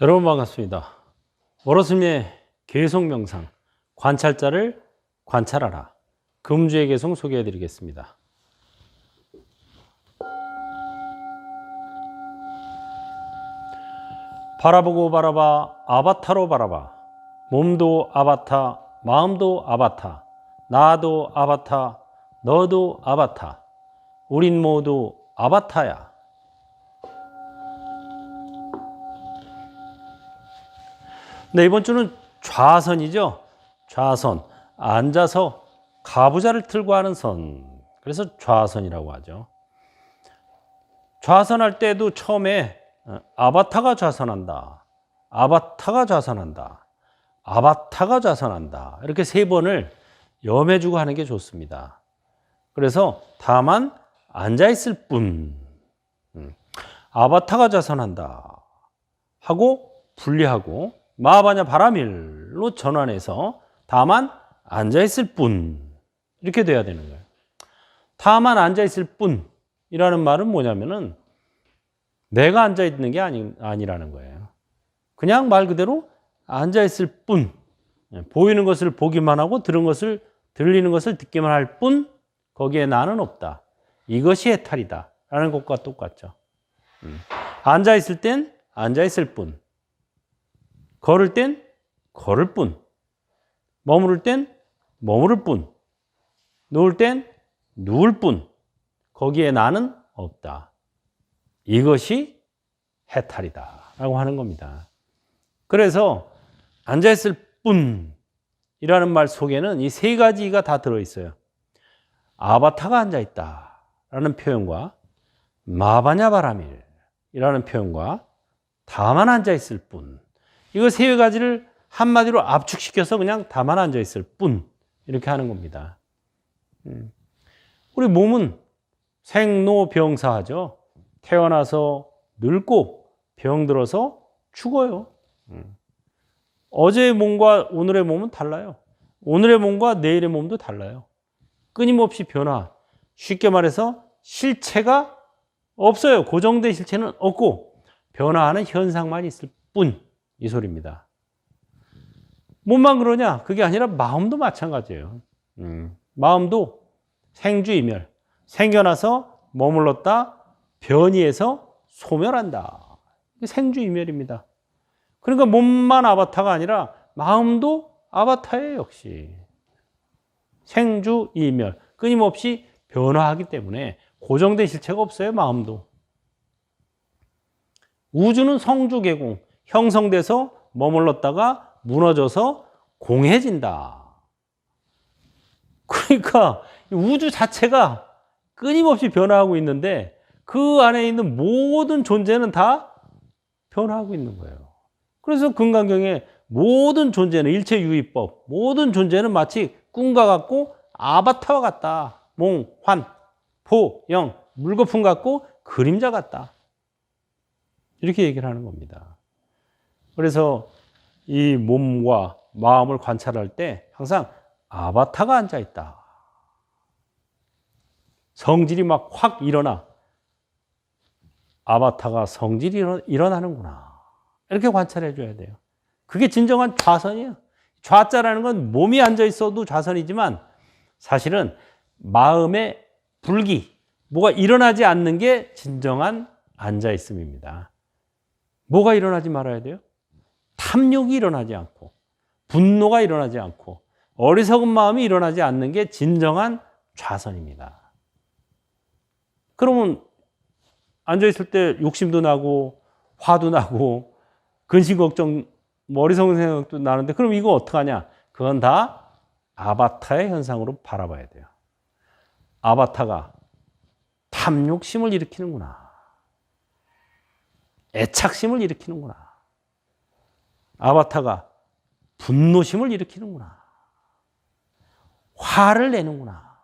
여러분 반갑습니다. 월호스미의 계속 명상 관찰자를 관찰하라. 금주의 계속 소개해 드리겠습니다. 바라보고 바라봐 아바타로 바라봐 몸도 아바타 마음도 아바타 나도 아바타 너도 아바타 우린 모두 아바타야. 네, 이번 주는 좌선이죠. 좌선. 앉아서 가부좌를 틀고 하는 선. 그래서 좌선이라고 하죠. 좌선할 때도 처음에 어, 아바타가 좌선한다. 아바타가 좌선한다. 아바타가 좌선한다. 이렇게 세 번을 염해주고 하는 게 좋습니다. 그래서 다만 앉아있을 뿐. 음. 아바타가 좌선한다. 하고 분리하고 마하바냐 바라밀로 전환해서 다만 앉아있을 뿐 이렇게 돼야 되는 거예요. 다만 앉아있을 뿐이라는 말은 뭐냐면은 내가 앉아있는 게 아니, 아니라는 거예요. 그냥 말 그대로 앉아있을 뿐 예, 보이는 것을 보기만 하고 들은 것을 들리는 것을 듣기만 할 뿐 거기에 나는 없다. 이것이 해탈이다. 라는 것과 똑같죠. 음. 앉아있을 땐 앉아있을 뿐 걸을 땐 걸을 뿐, 머무를 땐 머무를 뿐, 누울 땐 누울 뿐, 거기에 나는 없다. 이것이 해탈이다. 라고 하는 겁니다. 그래서 앉아있을 뿐 이라는 말 속에는 이 세 가지가 다 들어있어요. 아바타가 앉아있다. 라는 표현과 마바냐 바라밀 이라는 표현과 다만 앉아있을 뿐. 이거 세 가지를 한마디로 압축시켜서 그냥 다만 앉아 있을 뿐 이렇게 하는 겁니다. 음. 우리 몸은 생로병사하죠. 태어나서 늙고 병들어서 죽어요. 음. 어제의 몸과 오늘의 몸은 달라요. 오늘의 몸과 내일의 몸도 달라요. 끊임없이 변화. 쉽게 말해서 실체가 없어요. 고정된 실체는 없고 변화하는 현상만 있을 뿐. 이 소리입니다. 몸만 그러냐? 그게 아니라 마음도 마찬가지예요. 음, 마음도 생주이멸. 생겨나서 머물렀다 변이해서 소멸한다. 생주이멸입니다. 그러니까 몸만 아바타가 아니라 마음도 아바타예요, 역시. 생주이멸. 끊임없이 변화하기 때문에 고정된 실체가 없어요, 마음도. 우주는 성주개공. 형성돼서 머물렀다가 무너져서 공해진다. 그러니까 우주 자체가 끊임없이 변화하고 있는데 그 안에 있는 모든 존재는 다 변화하고 있는 거예요. 그래서 금강경에 모든 존재는 일체 유의법, 모든 존재는 마치 꿈과 같고 아바타와 같다. 몽, 환, 보, 영, 물거품 같고 그림자 같다. 이렇게 얘기를 하는 겁니다. 그래서 이 몸과 마음을 관찰할 때 항상 아바타가 앉아 있다. 성질이 막 확 일어나. 아바타가 성질이 일어나는구나. 이렇게 관찰해 줘야 돼요. 그게 진정한 좌선이에요. 좌자라는 건 몸이 앉아 있어도 좌선이지만 사실은 마음의 불기, 뭐가 일어나지 않는 게 진정한 앉아 있음입니다. 뭐가 일어나지 말아야 돼요? 탐욕이 일어나지 않고 분노가 일어나지 않고 어리석은 마음이 일어나지 않는 게 진정한 좌선입니다. 그러면 앉아있을 때 욕심도 나고 화도 나고 근심 걱정 머리속은 생각도 나는데 그럼 이거 어떡하냐? 그건 다 아바타의 현상으로 바라봐야 돼요. 아바타가 탐욕심을 일으키는구나. 애착심을 일으키는구나. 아바타가 분노심을 일으키는구나. 화를 내는구나.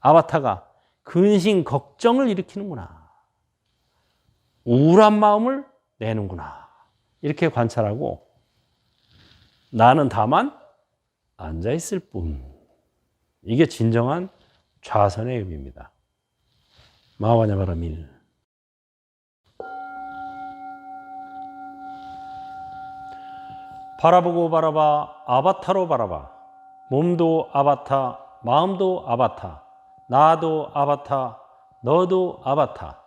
아바타가 근심, 걱정을 일으키는구나. 우울한 마음을 내는구나. 이렇게 관찰하고 나는 다만 앉아있을 뿐. 이게 진정한 좌선의 의미입니다. 마와냐바라 밀. 바라보고 바라봐 아바타로 바라봐 몸도 아바타 마음도 아바타 나도 아바타 너도 아바타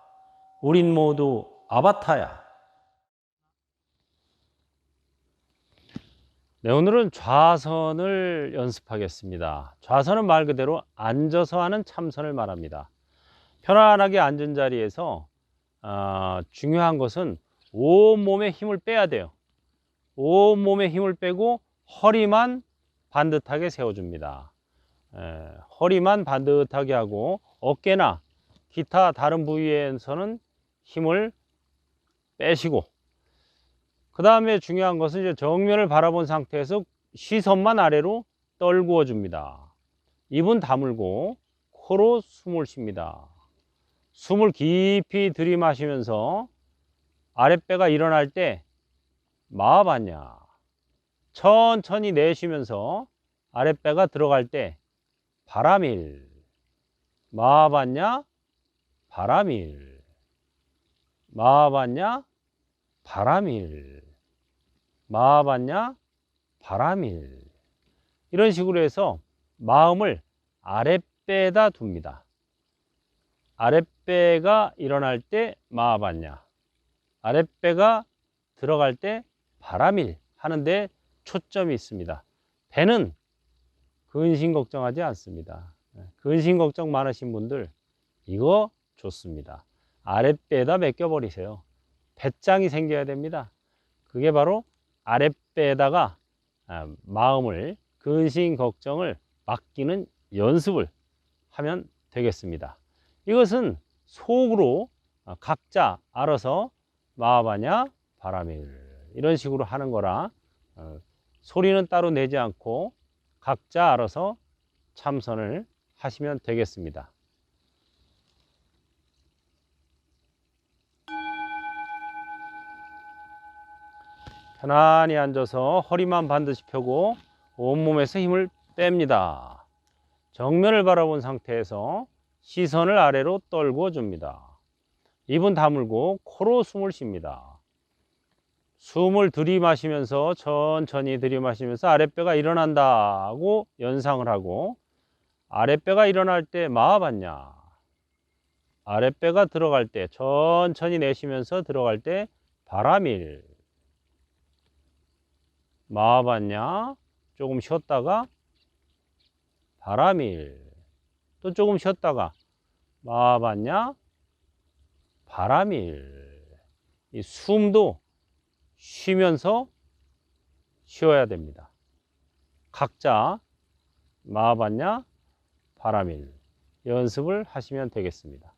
우린 모두 아바타야 네, 오늘은 좌선을 연습하겠습니다. 좌선은 말 그대로 앉아서 하는 참선을 말합니다. 편안하게 앉은 자리에서 어, 중요한 것은 온몸에 힘을 빼야 돼요. 온몸에 힘을 빼고 허리만 반듯하게 세워줍니다. 에, 허리만 반듯하게 하고 어깨나 기타 다른 부위에서는 힘을 빼시고 그 다음에 중요한 것은 이제 정면을 바라본 상태에서 시선만 아래로 떨구어 줍니다. 입은 다물고 코로 숨을 쉽니다. 숨을 깊이 들이마시면서 아랫배가 일어날 때 마하봤냐? 천천히 내쉬면서 아랫배가 들어갈 때 바람일. 마하봤냐? 바람일. 마하봤냐? 바람일. 마하봤냐? 바람일. 이런 식으로 해서 마음을 아랫배에다 둡니다. 아랫배가 일어날 때 마하봤냐? 아랫배가 들어갈 때 바람일 하는데 초점이 있습니다. 배는 근심 걱정하지 않습니다. 근심 걱정 많으신 분들 이거 좋습니다. 아랫배에다 맡겨 버리세요. 배짱이 생겨야 됩니다. 그게 바로 아랫배에다가 아, 마음을 근심 걱정을 맡기는 연습을 하면 되겠습니다. 이것은 속으로 아, 각자 알아서 마하바냐 바람일 이런 식으로 하는 거라 어, 소리는 따로 내지 않고 각자 알아서 참선을 하시면 되겠습니다. 편안히 앉아서 허리만 반드시 펴고 온몸에서 힘을 뺍니다. 정면을 바라본 상태에서 시선을 아래로 떨궈 줍니다. 입은 다물고 코로 숨을 쉽니다. 숨을 들이마시면서 천천히 들이마시면서 아랫배가 일어난다고 연상을 하고 아랫배가 일어날 때 마하봤냐? 아랫배가 들어갈 때 천천히 내쉬면서 들어갈 때 바람일. 마하봤냐? 조금 쉬었다가 바람일. 또 조금 쉬었다가 마하봤냐? 바람일. 이 숨도 쉬면서 쉬어야 됩니다. 각자 마하봤냐 바람일 연습을 하시면 되겠습니다.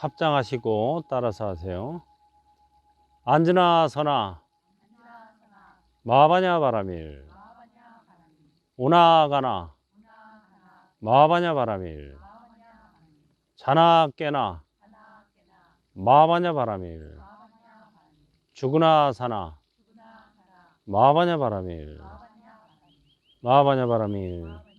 합장하시고 따라서 하세요. 앉으나 서나 마바냐 바라밀. 오나 가나 마바냐 바라밀. 자나 깨나 마바냐 바라밀. 죽으나 사나 마바냐 바라밀. 마바냐 바라밀